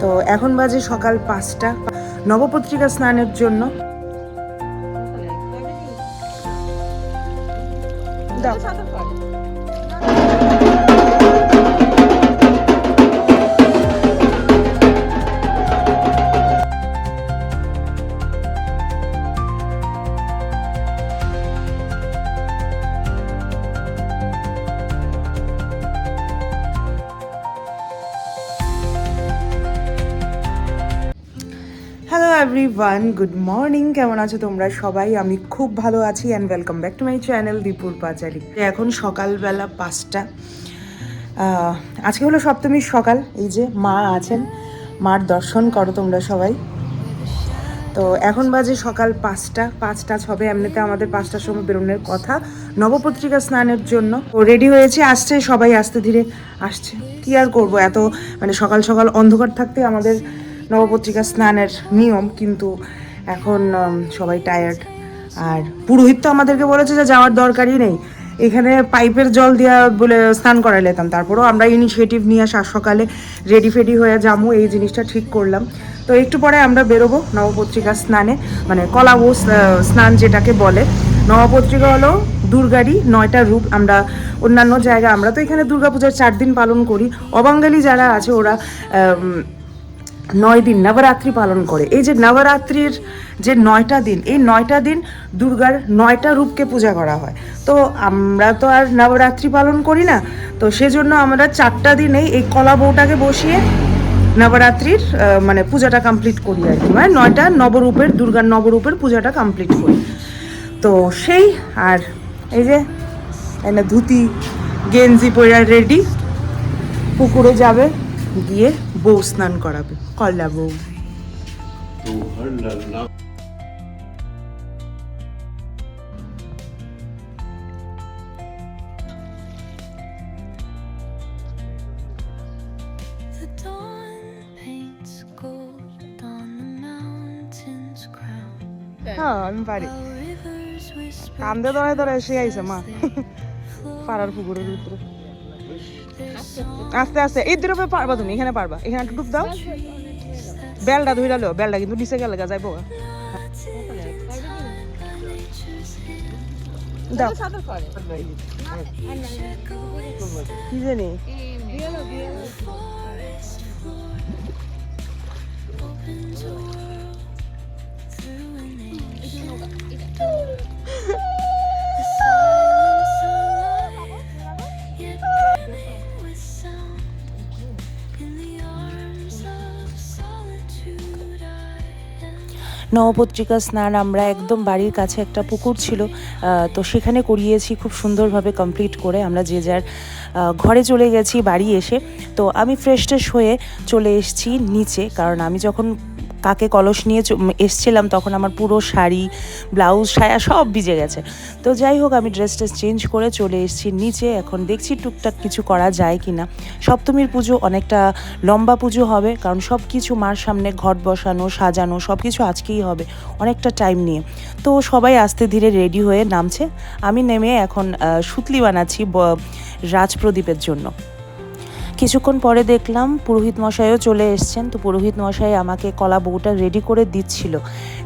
তো এখন বাজে সকাল পাঁচটা। নবপত্রিকা স্নানের জন্য। দাও। এভরিওয়ান গুড মর্নিং কেমন আছো তোমরা সবাই? আমি খুব ভালো আছি and welcome back to my channel দীপুর পাচারি এখন সকালবেলা পাঁচটা। আজকে হলো সপ্তমীর সকাল। এই যে মা আছেন, মার দর্শন করো তোমরা সবাই। তো এখন বাজে সকাল পাঁচটা পাঁচটা ছবে, এমনিতে আমাদের পাঁচটার সময় বেরোনোর কথা। নবপত্রিকা স্নানের জন্য। রেডি হয়েছে, আসছে, সবাই আস্তে ধীরে আসছে। কি আর করব? এত মানে সকাল সকাল অন্ধকার থাকতে আমাদের নবপত্রিকা স্নানের নিয়ম, কিন্তু এখন সবাই টায়ার্ড আর পুরোহিত তো আমাদেরকে বলেছে যে যাওয়ার দরকারই নেই। এখানে পাইপের জল দিয়া বলে স্নান করাই লেতাম তারপরেও আমরা ইনিশিয়েটিভ নিয়ে সাত সকালে রেডি ফেডি হয়ে যাব, এই জিনিসটা ঠিক করলাম। তো একটু পরে আমরা বেরোবো নবপত্রিকা স্নানে। মানে কলাবো স্না- স্নান যেটাকে বলে। নবপত্রিকা হলো দুর্গারই নয়টা রূপ। আমরা অন্যান্য জায়গা, আমরা তো এখানে দুর্গাপূজার চার দিন পালন করি। অবাঙ্গালি যারা আছে ওরা নয় দিন নবরাত্রি পালন করে। এই যে নবরাত্রির যে নয়টা দিন, এই নয়টা দিন দুর্গার নয়টা রূপকে পূজা করা হয়। তো আমরা তো আর নবরাত্রি পালন করি না, তো সেজন্য আমরা চারটা দিনেই এই কলা বউটাকে বসিয়ে নবরাত্রির মানে পূজাটা কমপ্লিট করি আর কি। মানে নয়টা নবরূপের, দুর্গার নবরূপের পূজাটা কমপ্লিট করি। তো সেই, আর এই যে এনে ধুতি, গেঞ্জি পরে রেডি পুকুরে যাবে, গিয়ে বউ স্নান করাবে। কল্লা বউ The dawn paints gold on the mountain's crown. হ্যাঁ আমি পারি Rivers whisper কান্দে ধরে ধরে এসে আইছে মা পাড়ার পুকুরের ভিতরে আস্তে আস্তে এই দূরে পারবা তুমি এখানে পারবা এখানে একটু ডুব দাও বেলটা ধরে লো বেলটা কিন্তু নিচে গেলে যাইব কি জানি? Thank a নবপত্রিকা স্নান, আমরা একদম বাড়ির কাছে একটা পুকুর ছিল তো সেখানে করিয়েছি খুব সুন্দরভাবে কমপ্লিট করে। আমরা যে যার ঘরে চলে গেছি বাড়ি এসে। তো আমি ফ্রেশ ট্রেশ হয়ে চলে এসেছি নিচে, কারণ আমি যখন কাকে কলস নিয়ে এসছিলাম তখন আমার পুরো শাড়ি, ব্লাউজ, সায়া সব ভিজে গেছে। তো যাই হোক, আমি ড্রেস ট্রেস চেঞ্জ করে চলে এসেছি নিচে। এখন দেখছি টুকটাক কিছু করা যায় কি না সপ্তমীর পুজো অনেকটা লম্বা পুজো হবে, কারণ সব কিছু মার সামনে ঘট বসানো, সাজানো সব কিছু আজকেই হবে, অনেকটা টাইম নিয়ে। তো সবাই আস্তে ধীরে রেডি হয়ে নামছে। আমি নেমে এখন সুতলি বানাচ্ছি ব- রাজপ্রদীপের জন্য। কিছুক্ষণ পরে দেখলাম পুরোহিত মশাইও চলে এসছেন। তো পুরোহিত মশাই আমাকে কলা বউটা রেডি করে দিচ্ছিল।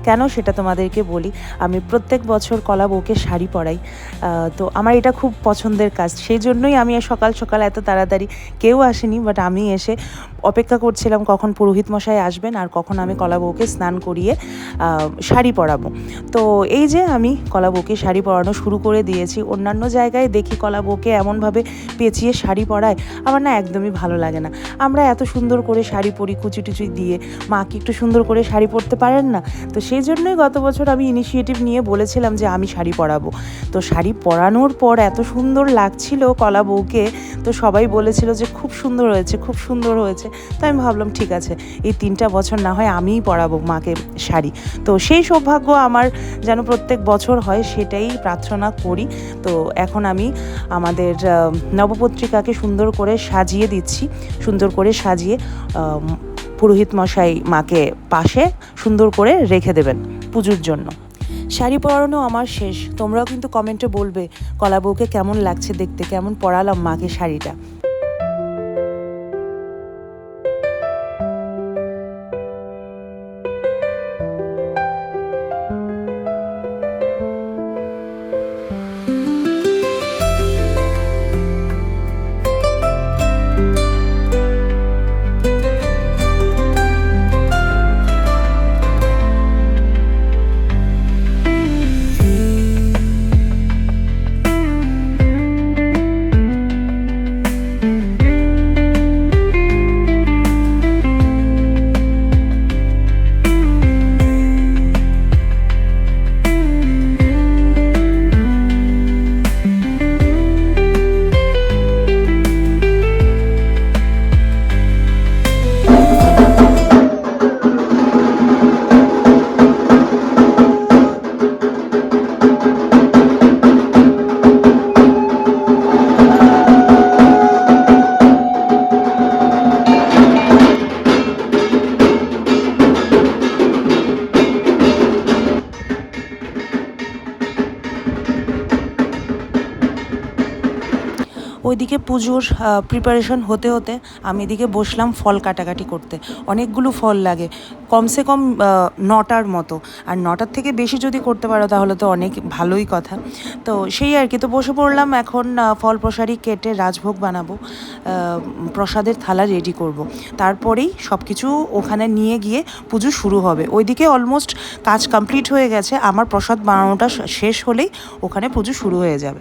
কেন সেটা তোমাদেরকে বলি, আমি প্রত্যেক বছর কলা বউকে শাড়ি পরাই। তো আমার এটা খুব পছন্দের কাজ। সেই জন্যই আমি সকাল সকাল এত তাড়াতাড়ি কেউ আসেনি বাট আমি এসে অপেক্ষা করছিলাম কখন পুরোহিত মশাই আসবেন আর কখন আমি কলা বউকে স্নান করিয়ে শাড়ি পরাবো। তো এই যে আমি কলা বউকে শাড়ি পরানো শুরু করে দিয়েছি। অন্যান্য জায়গায় দেখি কলা বউকে এমনভাবে পেঁচিয়ে শাড়ি পরায়। আমার না একদমই ভালো লাগে না। আমরা এত সুন্দর করে শাড়ি পরি কুচি টুচি দিয়ে, মা কি একটু সুন্দর করে শাড়ি পরতে পারেন না? তো সেই জন্যই গত বছর আমি ইনিশিয়েটিভ নিয়ে বলেছিলাম যে আমি শাড়ি পরাবো। তো শাড়ি পরানোর পর এত সুন্দর লাগছিল কলা বউকে, তো সবাই বলেছিল যে খুব সুন্দর হয়েছে, খুব সুন্দর হয়েছে। তো আমি ভাবলাম, ঠিক আছে, এই তিনটা বছর না হয় আমিই পরাবো মাকে শাড়ি। তো সেই সৌভাগ্য আমার যেন প্রত্যেক বছর হয়, সেটাই প্রার্থনা করি। তো এখন আমি আমাদের নবপত্রিকাকে সুন্দর করে সাজিয়ে দিচ্ছি। সুন্দর করে সাজিয়ে পুরোহিত মশাই মাকে পাশে সুন্দর করে রেখে দেবেন পুজোর জন্য। শাড়ি পরানো আমার শেষ। তোমরাও কিন্তু কমেন্টে বলবে কলা বউকে কেমন লাগছে দেখতে, কেমন পরালাম মাকে শাড়িটা। ওইদিকে পুজোর প্রিপারেশন হতে হতে আমি এদিকে বসলাম ফল কাটাকাটি করতে। অনেকগুলো ফল লাগে, কমসে কম নটার মতো। আর নটার থেকে বেশি যদি করতে পারো তাহলে তো অনেক ভালোই কথা। তো সেই আর কি, তো বসে পড়লাম, এখন ফল প্রসারি কেটে রাজভোগ বানাবো প্রসাদের থালা রেডি করব। তারপরেই সব কিছু ওখানে নিয়ে গিয়ে পুজো শুরু হবে। ওইদিকে অলমোস্ট কাজ কমপ্লিট হয়ে গেছে, আমার প্রসাদ বানানোটা শেষ হলেই ওখানে পুজো শুরু হয়ে যাবে।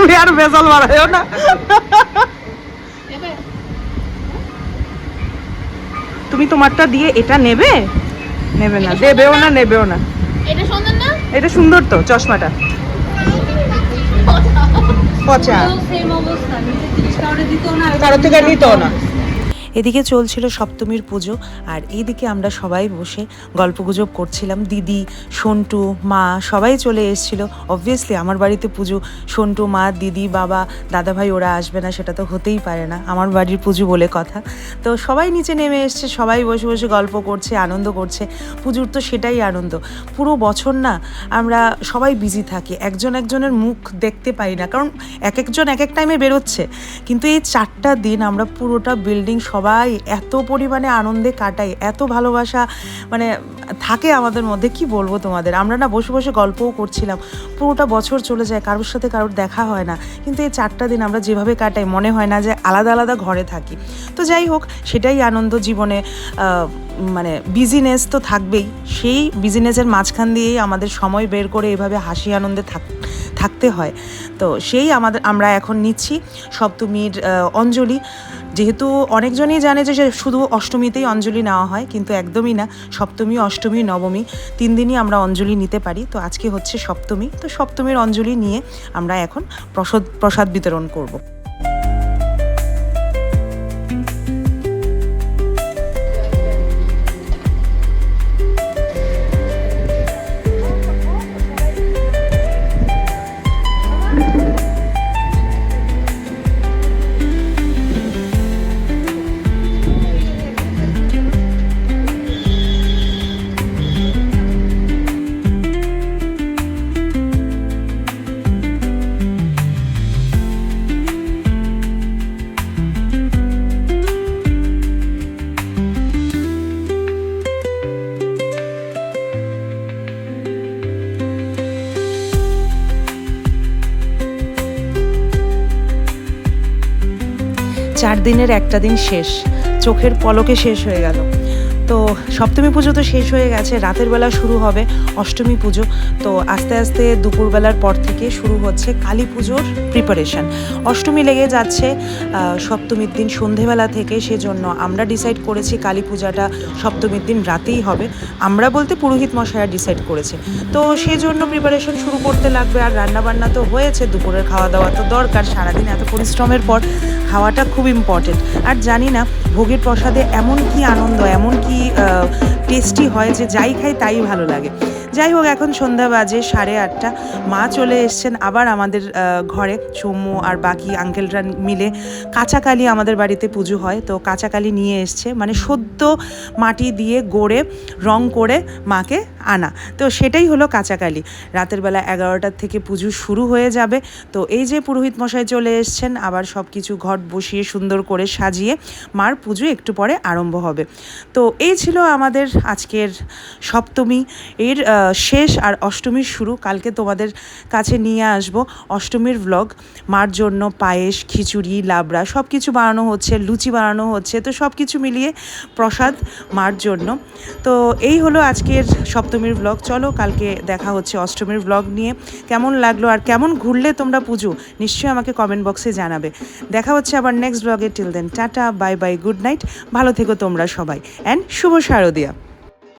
তুমি আর বেজাল বাড়াইও না। নেবে? তুমি তোমারটা দিয়ে এটা নেবে? নেবে না দেবেও না নেবেও না। এটা সুন্দর না? এটা সুন্দর তো চশমাটা। পচা। কারও থেকে নিতেও না। এদিকে চলছিল সপ্তমীর পুজো, আর এইদিকে আমরা সবাই বসে গল্পগুজব করছিলাম। দিদি, সন্টু, মা সবাই চলে এসেছিল। অবভিয়াসলি আমার বাড়িতে পুজো, সন্টু, মা, দিদি, বাবা, দাদাভাই ওরা আসবে না, সেটা তো হতেই পারে না। আমার বাড়ির পুজো বলে কথা। তো সবাই নিচে নেমে এসছে, সবাই বসে বসে গল্প করছে, আনন্দ করছে। পুজোর তো সেটাই আনন্দ। পুরো বছর না আমরা সবাই বিজি থাকি। একজন একজনের মুখ দেখতে পাই না, কারণ এক একজন এক এক টাইমে বেরোচ্ছে। কিন্তু এই চারটা দিন আমরা পুরোটা বিল্ডিং সবাই এত পরিমাণে আনন্দে কাটাই এত ভালোবাসা মানে থাকে আমাদের মধ্যে, কি বলব তোমাদের? আমরা না বসে বসে গল্পও করছিলাম, পুরোটা বছর চলে যায়, কারোর সাথে কারোর দেখা হয় না। কিন্তু এই চারটা দিন আমরা যেভাবে কাটাই, মনে হয় না যে আলাদা আলাদা ঘরে থাকি। তো যাই হোক, সেটাই আনন্দ জীবনে মানে বিজিনেস তো থাকবেই। সেই বিজিনেসের মাঝখান দিয়েই আমাদের সময় বের করে এভাবে হাসি আনন্দে থাক থাকতে হয়। তো সেই আমাদের, আমরা এখন নিচ্ছি সপ্তমীর অঞ্জলি। যেহেতু অনেকজনই জানে যে শুধু অষ্টমীতেই অঞ্জলি নেওয়া হয়, কিন্তু একদমই না। সপ্তমী, অষ্টমী, নবমী, তিন দিনই আমরা অঞ্জলি নিতে পারি। তো আজকে হচ্ছে সপ্তমী। তো সপ্তমীর অঞ্জলি নিয়ে আমরা এখন প্রসাদ প্রসাদ বিতরণ করব। চার দিনের একটা দিন শেষ। চোখের পলকে শেষ হয়ে গেল। তো সপ্তমী পুজো তো শেষ হয়ে গেছে, রাতের বেলা শুরু হবে অষ্টমী পুজো। তো আস্তে আস্তে দুপুরবেলার পর থেকে শুরু হচ্ছে কালী পুজোর প্রিপারেশন অষ্টমী লেগে যাচ্ছে সপ্তমীর দিন সন্ধেবেলা থেকে সেজন্য আমরা ডিসাইড করেছি কালী পূজাটা সপ্তমীর দিন রাতেই হবে। আমরা বলতে পুরোহিত মশাইরা ডিসাইড করেছে। তো সেজন্য প্রিপারেশন শুরু করতে লাগবে, আর রান্নাবান্না তো হয়েছে, দুপুরের খাওয়া দাওয়া তো দরকার, সারাদিন এত পরিশ্রমের পর খাওয়াটা খুব ইম্পর্টেন্ট আর জানি না, ভোগের প্রসাদে এমন কি আনন্দ, এমন কি টেস্টি হয়, যে যাই খাই তাই ভালো লাগে। যাই হোক, এখন সন্ধ্যা বাজে সাড়ে আটটা। মা চলে এসছেন আবার আমাদের ঘরে। চুমু আর বাকি আঙ্কেলরা মিলে কাঁচাকালি আমাদের বাড়িতে পুজো হয়। তো কাঁচাকালি নিয়ে এসছে। মানে সদ্য মাটি দিয়ে গড়ে, রং করে মাকে আনা। তো সেটাই হলো কাঁচাকালি। রাতের বেলা এগারোটার থেকে পুজো শুরু হয়ে যাবে। তো এই যে পুরোহিত মশাই চলে এসছেন, আবার সব কিছু ঘট বসিয়ে সুন্দর করে সাজিয়ে মার পুজো একটু পরে আরম্ভ হবে। তো এই ছিল আমাদের আজকের সপ্তমী। এর শেষ আর অষ্টমীর শুরু। কালকে তোমাদের কাছে নিয়ে আসব অষ্টমীর ব্লগ মার জন্য পায়েস, খিচুড়ি, লাবড়া সব কিছু বানানো হচ্ছে, লুচি বানানো হচ্ছে। তো সব কিছু মিলিয়ে প্রসাদ মার জন্য। তো এই হলো আজকের সপ্তমী। সপ্তমীর ব্লগ চলো, কালকে দেখা হচ্ছে অষ্টমীর ব্লগ নিয়ে। কেমন লাগল আর কেমন ঘুরলে তোমরা পুজো? নিশ্চয়ই আমাকে কমেন্ট বক্সে জানাবে। দেখা হচ্ছে আবার নেক্সট ব্লগে till then tata bye bye good night ভালো থেকো তোমরা সবাই। অ্যান্ড শুভ শারদিয়া।